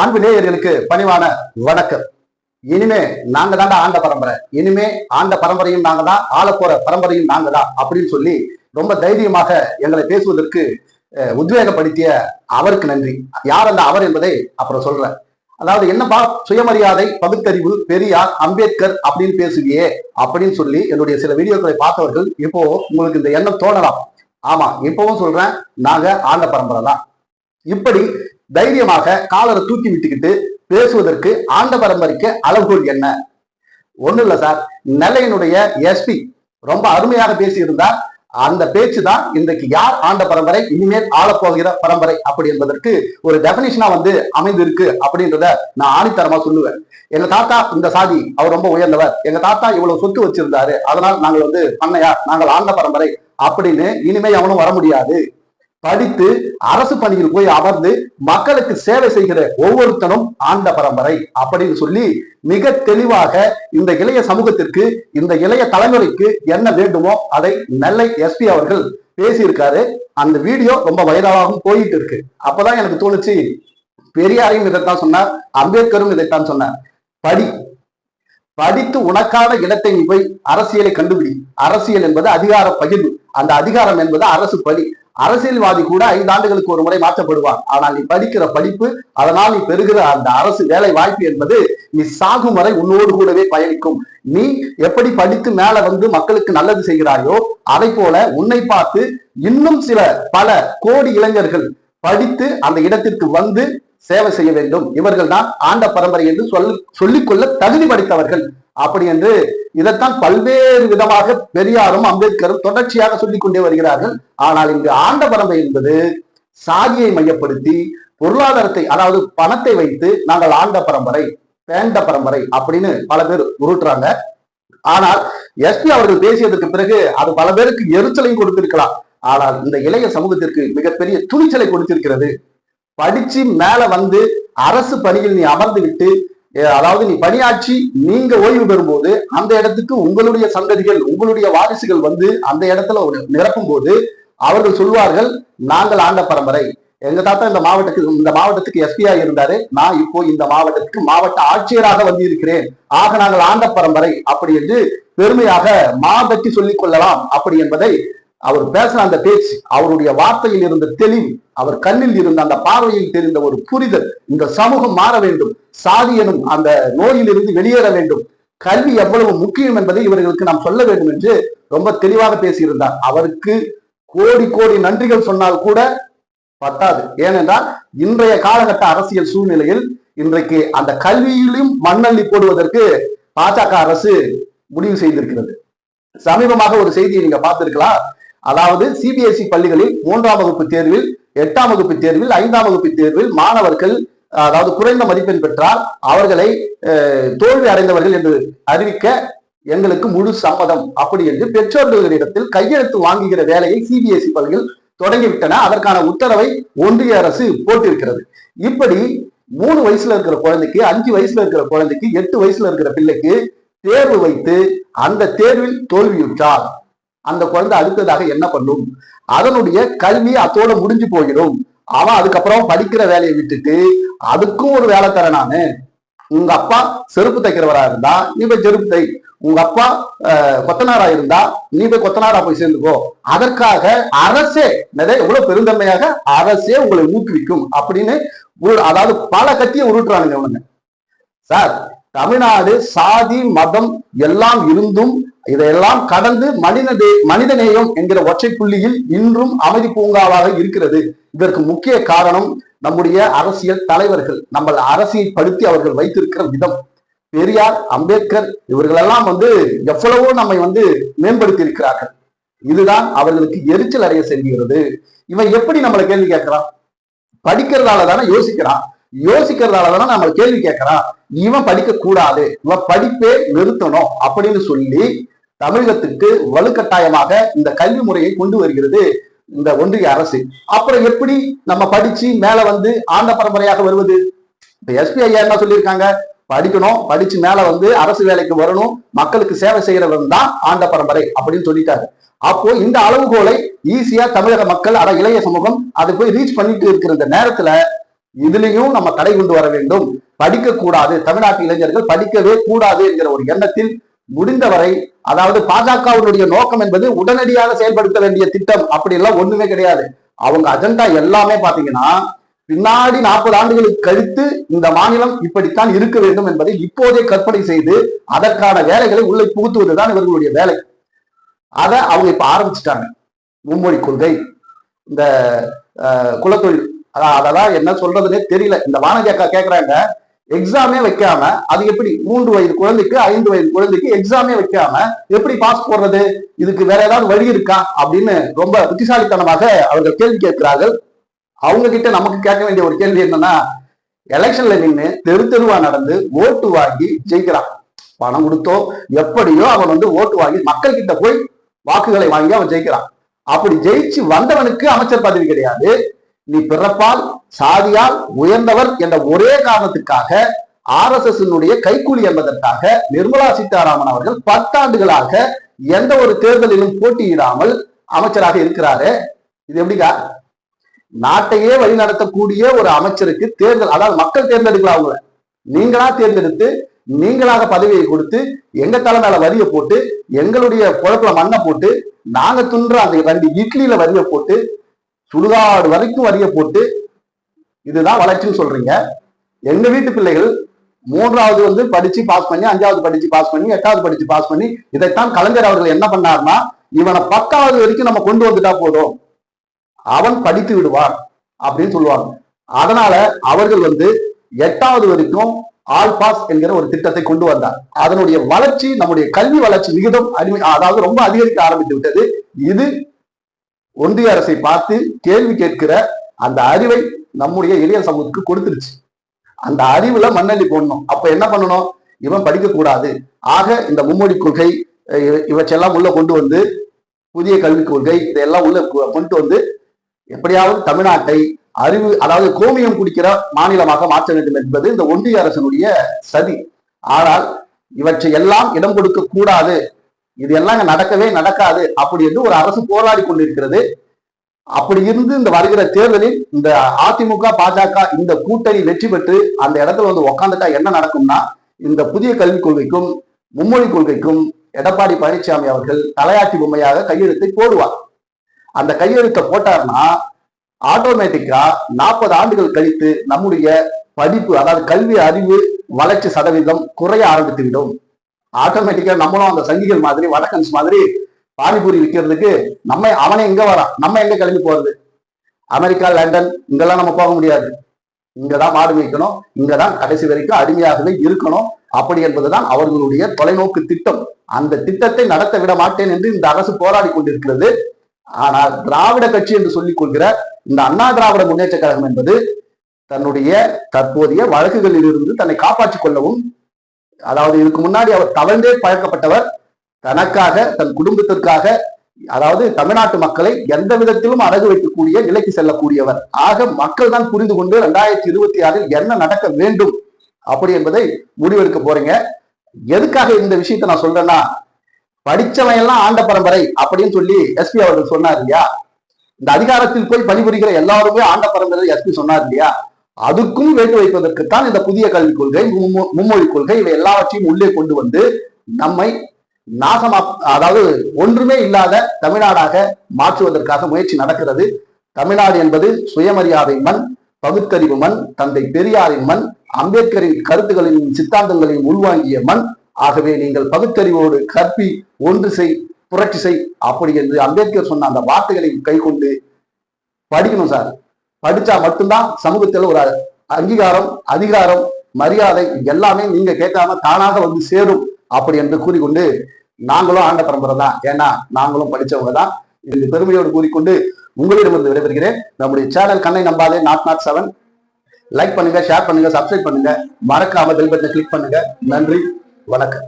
அன்பு நேயர்களுக்கு பணிவான வணக்கம். இனிமே நாங்க தாண்டா ஆண்ட பரம்பரை. இனிமே ஆண்ட பரம்பரையும் நாங்க தான் ஆள போற பரம்பரையும் நாங்க தான் அப்படின்னு சொல்லி ரொம்ப தைரியமாக எங்களை பேசுவதற்கு உத்வேகப்படுத்திய அவருக்கு நன்றி. யார் அந்த அவர் என்பதை அப்புறம் சொல்றேன். அதாவது என்னப்பா சுயமரியாதை பகுத்தறிவு பெரியார் அம்பேத்கர் அப்படின்னு பேசுவியே அப்படின்னு சொல்லி என்னுடைய சில வீடியோக்களை பார்த்தவர்கள் இப்போ உங்களுக்கு இந்த எண்ணம் தோணலாம். ஆமா இப்பவும் சொல்றேன் நாங்க ஆண்ட பரம்பரை தான். இப்படி தைரியமாக காலரை தூக்கி விட்டுக்கிட்டு பேசுவதற்கு ஆண்ட பரம்பரைக்கு அளவுகோல் என்ன? ஒண்ணு இல்ல சார். நெல்லையினுடைய எஸ்பி ரொம்ப அருமையாக பேசியிருந்தார். அந்த பேச்சு தான் இன்றைக்கு யார் ஆண்ட பரம்பரை இனிமேல் ஆளப்போகிற பரம்பரை அப்படி என்பதற்கு ஒரு டெபினிஷனா வந்து அமைந்து இருக்கு அப்படின்றத நான் ஆணித்தரமா சொல்லுவேன். எங்க தாத்தா இந்த சாதி அவர் ரொம்ப உயர்ந்தவர். எங்க தாத்தா இவ்வளவு சொத்து வச்சிருந்தாரு. அதனால் நாங்கள் வந்து பண்ணையார் நாங்கள் ஆண்ட பரம்பரை அப்படின்னு இனிமே அவனும் வர முடியாது. படித்து அரசு பணியில் போய் அமர்ந்து மக்களுக்கு சேவை செய்கிற ஒவ்வொருத்தனும் ஆண்ட பரம்பரை அப்படின்னு சொல்லி மிக தெளிவாக இந்த இளைய சமூகத்திற்கு இந்த இளைய தலைமுறைக்கு என்ன வேண்டுமோ அதை நெல்லை எஸ்பி அவர்கள் பேசியிருக்காரு. அந்த வீடியோ ரொம்ப வைரலாகவும் போயிட்டு இருக்கு. அப்பதான் எனக்கு தோணுச்சு பெரியாரையும் இதைத்தான் சொன்னார் அம்பேத்கரும் இதைத்தான் சொன்னார். படி படித்து உனக்கான இடத்தை நீ போய் அரசியலை கண்டுபிடி. அரசியல் என்பது அதிகார பகிர்வு. அந்த அதிகாரம் என்பது அரசு பணி. அரசியல்வாதி கூட ஐந்து ஆண்டுகளுக்கு ஒரு முறை மாற்றப்படுவார். ஆனால் நீ படிக்கிற படிப்பு அதனால் நீ பெறுகிற அந்த அரசு வேலை வாய்ப்பு என்பது நீ சாகும் வரை உன்னோடு கூடவே பயணிக்கும். நீ எப்படி படித்து மேல வந்து மக்களுக்கு நல்லது செய்கிறாயோ அதை போல உன்னை பார்த்து இன்னும் சில பல கோடி இளைஞர்கள் படித்து அந்த இடத்திற்கு வந்து சேவை செய்ய வேண்டும். இவர்கள் தான் ஆண்ட பரம்பரை என்று சொல் சொல்லிக்கொள்ள தகுதி படைத்தவர்கள். அப்படி என்று இதைத்தான் பல்வேறு விதமாக பெரியாரும் அம்பேத்கரும் தொடர்ச்சியாக சொல்லிக் கொண்டே வருகிறார்கள். ஆனால் இங்கு ஆண்ட பரம்பரை என்பது சாதியை மையப்படுத்தி பொருளாதாரத்தை அதாவது பணத்தை வைத்து நாங்கள் ஆண்ட பரம்பரை பேண்ட பரம்பரை அப்படின்னு பல பேர் உருட்டுறாங்க. ஆனால் எஸ்பி அவர்கள் பேசியதற்கு பிறகு அது பல பேருக்கு எரிச்சலையும் கொடுத்திருக்கலாம். ஆனால் இந்த இளைய சமூகத்திற்கு மிகப்பெரிய துணிச்சலை கொடுத்திருக்கிறது. படிச்சு மேல வந்து அரசு பணியில் நீ அமர்ந்து விட்டு அதாவது நீ பணியாற்றி நீங்க ஓய்வு பெறும்போது அந்த இடத்துக்கு உங்களுடைய சந்ததிகள் உங்களுடைய வாரிசுகள் வந்து அந்த இடத்துல ஒரு நிரப்பும் போது அவர்கள் சொல்வார்கள் நாங்கள் ஆண்ட பரம்பரை. எங்க தாத்தா இந்த மாவட்டத்துக்கு இந்த மாவட்டத்துக்கு எஸ்பியா இருந்தாரு. நான் இப்போ இந்த மாவட்டத்துக்கு மாவட்ட ஆட்சியராக வந்து இருக்கிறேன் ஆக நாங்கள் ஆண்ட பரம்பரை. அப்படி என்று பெருமையாக மாபற்றி சொல்லிக் கொள்ளலாம். அப்படி என்பதை அவர் பேசின அந்த பேச்சு அவருடைய வார்த்தையில் இருந்த தெளிவு அவர் கண்ணில் இருந்த அந்த பார்வையில் தெரிந்த ஒரு புரிதல் இந்த சமூகம் மாற வேண்டும். சாதி எனும் அந்த நோயிலிருந்து வெளியேற வேண்டும். கல்வி எவ்வளவு முக்கியம் என்பதை இவர்களுக்கு நாம் சொல்ல வேண்டும் என்று ரொம்ப தெளிவாக பேசியிருந்தார். அவருக்கு கோடி கோடி நன்றிகள் சொன்னால் கூட பத்தாது. ஏனென்றால் இன்றைய காலகட்ட அரசியல் சூழ்நிலையில் இன்றைக்கு அந்த கல்வியிலும் மண்ணள்ளி போடுவதற்கு பாஜக அரசு முடிவு செய்திருக்கிறது. சமீபமாக ஒரு செய்தியை நீங்க பார்த்திருக்கலாம். அதாவது சிபிஎஸ்இ பள்ளிகளில் மூன்றாம் வகுப்பு தேர்வில் எட்டாம் வகுப்பு தேர்வில் ஐந்தாம் வகுப்பு தேர்வில் மாணவர்கள் அதாவது குறைந்த மதிப்பெண் பெற்றால் அவர்களை தோல்வி அடைந்தவர்கள் என்று அறிவிக்க எங்களுக்கு முழு சம்மதம். அப்படி என்று பெற்றோர்களிடத்தில் கையெழுத்து வாங்குகிற வேலையை சிபிஎஸ்இ பள்ளிகள் தொடங்கிவிட்டன. அதற்கான உத்தரவை ஒன்றிய அரசு போட்டிருக்கிறது. இப்படி மூணு வயசுல இருக்கிற குழந்தைக்கு அஞ்சு வயசுல இருக்கிற குழந்தைக்கு எட்டு வயசுல இருக்கிற பிள்ளைக்கு தேர்வு வைத்து அந்த தேர்வில் தோல்வியுற்றார். அந்த குழந்தை அடுத்ததாக என்ன பண்ணும்? அதனுடைய கல்வி அத்தோட முடிஞ்சு போயிடும். அவன் அதுக்கப்புறம் படிக்கிற வேலையை விட்டுட்டு அதுக்கும் ஒரு வேலை தரேன் நானு உங்க அப்பா செருப்பு தைக்கிறவரா இருந்தா நீ போய் செருப்பு தை. உங்க அப்பா அஹ், கொத்தனாரா இருந்தா நீ போய் கொத்தனாரா போய் சேர்ந்துக்கோ. அதற்காக அரசே நிறைய எவ்வளவு பெருந்தன்மையாக அரசே உங்களை ஊக்குவிக்கும் அப்படின்னு அதாவது பல கத்தியை உருட்டுறானுங்க இவனுங்க. சார் தமிழ்நாடு சாதி மதம் எல்லாம் இருந்தும் இதையெல்லாம் கடந்து மனித மனிதநேயம் என்கிற ஒற்றை புள்ளியில் இன்றும் அமைதி பூங்காவாக இருக்கிறது. இதற்கு முக்கிய காரணம் நம்முடைய அரசியல் தலைவர்கள் நம்ம அரசியல் படுத்தி அவர்கள் வைத்திருக்கிற விதம். பெரியார் அம்பேத்கர் இவர்களெல்லாம் வந்து எவ்வளவோ நம்மை வந்து மேம்படுத்தி இருக்கிறார்கள் இதுதான் அவர்களுக்கு எரிச்சல் அடைய செல்கிறது. இவன் எப்படி நம்மளை கேள்வி கேட்கிறான்? படிக்கிறதால தானே யோசிக்கிறான். யோசிக்கிறதால தானே நம்ம கேள்வி கேட்கறான். இவன் படிக்க கூடாது. இவன் படிப்பே நிறுத்தணும் அப்படின்னு சொல்லி தமிழகத்துக்கு வலுக்கட்டாயமாக இந்த கல்வி முறையை கொண்டு வருகிறது இந்த ஒன்றிய அரசு. அப்புறம் எப்படி நம்ம படிச்சு மேல வந்து ஆண்ட பரம்பரையாக வருவது? இப்ப எஸ்பி ஐயா என்ன சொல்லியிருக்காங்க? படிக்கணும் படிச்சு மேல வந்து அரசு வேலைக்கு வரணும் மக்களுக்கு சேவை செய்யறவன் தான் ஆண்ட பரம்பரை அப்படின்னு சொல்லிட்டாரு. அப்போ இந்த அளவுகோலை ஈஸியா தமிழக மக்கள் அட இளைய சமூகம் அதை போய் ரீச் பண்ணிட்டு இருக்கிற இந்த நேரத்துல இதுலயும் நம்ம தடை கொண்டு வர வேண்டும். படிக்க கூடாது தமிழ்நாட்டு இளைஞர்கள் படிக்கவே கூடாது என்கிற ஒரு எண்ணத்தில் முடிந்தவரை அதாவது பாஜகவினுடைய நோக்கம் என்பது உடனடியாக செயல்படுத்த வேண்டிய திட்டம் அப்படி எல்லாம் ஒண்ணுமே கிடையாது. அவங்க அஜெண்டா எல்லாமே பாத்தீங்கன்னா பின்னாடி நாற்பது ஆண்டுகளுக்கு கழித்து இந்த மாநிலம் இப்படித்தான் இருக்க வேண்டும் என்பதை இப்போதே கற்பனை செய்து அதற்கான வேலைகளை உள்ளே புகுத்துவதுதான் இவர்களுடைய வேலை. அதை அவங்க இப்ப ஆரம்பிச்சிட்டாங்க. மும்மொழி கொள்கை. இந்த குலத்தொழில் அதான் அதெல்லாம் என்ன சொல்றதுன்னே தெரியல. இந்த வானதி அக்கா கேட்கறாங்க எக்ஸாமே வைக்காம அது எப்படி மூன்று வயது குழந்தைக்கு ஐந்து வயது குழந்தைக்கு எக்ஸாமே வைக்காம எப்படி பாஸ் போடுறது? இதுக்கு வேற ஏதாவது வழி இருக்கா? அப்படின்னு ரொம்ப புத்திசாலித்தனமாக அவர்கள் கேள்வி கேட்கிறார்கள். அவங்க கிட்ட நமக்கு கேட்க வேண்டிய ஒரு கேள்வி என்னன்னா எலெக்ஷன்ல நின்று தெரு தெருவா நடந்து ஓட்டு வாங்கி ஜெயிக்கிறான். பணம் கொடுத்தோ எப்படியோ அவன் வந்து ஓட்டு வாங்கி மக்கள் கிட்ட போய் வாக்குகளை வாங்கி அவன் ஜெயிக்கிறான். அப்படி ஜெயிச்சு வந்தவனுக்கு அமைச்சர் பதவி கிடையாது. நீ பிறப்பால் சாதியால் உயர்ந்தவர் என்ற ஒரே காரணத்துக்காக ஆர் எஸ் எஸ் கைக்கூலி என்பதற்காக நிர்மலா சீதாராமன் அவர்கள் பத்தாண்டுகளாக எந்த ஒரு தேர்தலிலும் போட்டியிடாமல் அமைச்சராக இருக்கிறாரு. இது எப்படிக்கா? நாட்டையே வழிநடத்தக்கூடிய ஒரு அமைச்சருக்கு தேர்தல் அதாவது மக்கள் தேர்ந்தெடுக்கலாம் அவங்கள? நீங்களா தேர்ந்தெடுத்து நீங்களாக பதவியை கொடுத்து எங்க தலை மேல வரிய போட்டு எங்களுடைய குழப்புல மண்ணை போட்டு நாங்க துன்ற அந்த ரெண்டு இட்லியில வரிய போட்டு சுடுகாடு வரைக்கும் வரிய போட்டு இதுதான் வளர்ச்சின்னு சொல்றீங்க. எங்க வீட்டு பிள்ளைகள் மூன்றாவது வந்து படிச்சு பாஸ் பண்ணி அஞ்சாவது படிச்சு பாஸ் பண்ணி எட்டாவது படிச்சு பாஸ் பண்ணி இதைத்தான் கலைஞர் அவர்கள் என்ன பண்ணார்னா இவனை பத்தாவது வரைக்கும் நம்ம கொண்டு வந்துட்டா போதும். அவன் படித்து விடுவான் அப்படின்னு சொல்லுவாங்க. அதனால அவர்கள் வந்து எட்டாவது வரைக்கும் ஆல் பாஸ் என்கிற ஒரு திட்டத்தை கொண்டு வந்தார். அதனுடைய வளர்ச்சி நம்முடைய கல்வி வளர்ச்சி விகிதம் அடிமை அதாவது ரொம்ப அதிகரிக்க ஆரம்பித்து விட்டது. இது ஒன்றிய அரசை பார்த்து கேள்வி கேட்கிற அந்த அறிவை நம்முடைய இளைய சமூகத்துக்கு கொடுத்துருச்சு. அந்த அறிவுல மண்ணள்ளி போடணும். அப்ப என்ன பண்ணணும்? இவன் படிக்க கூடாது. ஆக இந்த மும்மொழி கொள்கை இவற்றெல்லாம் உள்ள கொண்டு வந்து புதிய கல்விக் கொள்கை இதெல்லாம் உள்ள கொண்டு வந்து எப்படியாவது தமிழ்நாட்டை அறிவு அதாவது கோமியம் குடிக்கிற மாநிலமாக மாற்ற வேண்டும் என்பது இந்த ஒன்றிய அரசினுடைய சதி. ஆனால் இவற்றை எல்லாம் இடம் கொடுக்க கூடாது. இது எல்லாம் நடக்கவே நடக்காது. அப்படி என்று ஒரு அரசு போராடி கொண்டிருக்கிறது. அப்படி இருந்து இந்த வருகிற தேர்தலில் இந்த அதிமுக பாஜக இந்த கூட்டணி வெற்றி பெற்று அந்த இடத்துல வந்து உக்காந்துட்டா என்ன நடக்கும்னா இந்த புதிய கல்விக் கொள்கைக்கும் மும்மொழி கொள்கைக்கும் எடப்பாடி பழனிசாமி அவர்கள் தலையாட்டி பொம்மையாக கையெழுத்தை போடுவார். அந்த கையெழுத்தை போட்டார்னா ஆட்டோமேட்டிக்கா நாற்பது ஆண்டுகள் கழித்து நம்முடைய படிப்பு அதாவது கல்வி அறிவு வளர்ச்சி சதவீதம் குறைய ஆரம்பித்து விடும் ஆட்டோமேட்டிக்கா நம்மளும் அந்த சங்கிகள் மாதிரி வடக்கன்ஸ் மாதிரி பானிபூரி விற்கிறதுக்கு நம்ம அவனே எங்க வரான் நம்ம எங்க கிளம்பி போறது? அமெரிக்கா லண்டன் இங்கெல்லாம் நம்ம போக முடியாது. இங்கதான் மாடு மேய்க்கணும். இங்கதான் கடைசி வரைக்கும் அடிமையாகவே இருக்கணும். அப்படி என்பதுதான் அவர்களுடைய தொலைநோக்கு திட்டம். அந்த திட்டத்தை நடத்த விட மாட்டேன் என்று இந்த அரசு போராடி கொண்டிருக்கிறது. ஆனால் திராவிட கட்சி என்று சொல்லிக் கொள்கிற இந்த அண்ணா திராவிட முன்னேற்ற கழகம் என்பது தன்னுடைய தற்போதைய வழக்குகளில் இருந்து தன்னை காப்பாற்றிக் கொள்ளவும் அதாவது இதுக்கு முன்னாடி அவர் தவழ்ந்தே பழக்கப்பட்டவர் தனக்காக தன் குடும்பத்திற்காக அதாவது தமிழ்நாட்டு மக்களை எந்த விதத்திலும் அடகு வைக்கக்கூடிய நிலைக்கு செல்லக்கூடியவர். ஆக மக்கள் தான் புரிந்து கொண்டு ரெண்டாயிரத்தி இருபத்தி ஆறில் என்ன நடக்க வேண்டும் அப்படி என்பதை முடிவெடுக்க போறீங்க. எதுக்காக இந்த விஷயத்தை நான் சொல்றேன்னா படிச்சவன் எல்லாம் ஆண்ட பரம்பரை அப்படின்னு சொல்லி எஸ்பி அவர்கள் சொன்னார் இல்லையா? இந்த அதிகாரத்தில் போய் பணிபுரிகிற எல்லாருமே ஆண்ட பரம்பரை எஸ்பி சொன்னார் இல்லையா? அதுக்கும் வேட்டு வைப்பதற்குத்தான் இந்த புதிய கல்விக் கொள்கை மும்மொழி கொள்கை இவை எல்லாவற்றையும் உள்ளே கொண்டு வந்து நம்மை நாசமா அதாவது ஒன்றுமே இல்லாத தமிழ்நாடாக மாற்றுவதற்காக முயற்சி நடக்கிறது. தமிழ்நாடு என்பது சுயமரியாதை மண் பகுத்தறிவு மண் தந்தை பெரியாரின் மண் அம்பேத்கரின் கருத்துகளின் சித்தாந்தங்களையும் உள்வாங்கிய மண். ஆகவே நீங்கள் பகுத்தறிவோடு கற்பி ஒன்று செய் புரட்சி செய் அப்படி என்று அம்பேத்கர் சொன்ன அந்த வார்த்தைகளை கை கொண்டு படிக்கணும் சார். படிச்சா மட்டும்தான் சமூகத்தில் ஒரு அங்கீகாரம் அதிகாரம் மரியாதை எல்லாமே நீங்க கேட்காம தானாக வந்து சேரும் அப்படி என்று கூறிக்கொண்டு நாங்களும் ஆண்ட பரம்பரை தான். ஏன்னா நாங்களும் படிச்சவங்க தான். இந்த பெருமையோடு கூறிக்கொண்டு உங்களிடமிருந்து விடைபெறுகிறேன். நம்முடைய சேனல் கண்ணை நம்பாதே நாட் நாட் செவன். லைக் பண்ணுங்க ஷேர் பண்ணுங்க சப்ஸ்கிரைப் பண்ணுங்க. மறக்காம பெல் பட்டனை கிளிக் பண்ணுங்க. நன்றி வணக்கம்.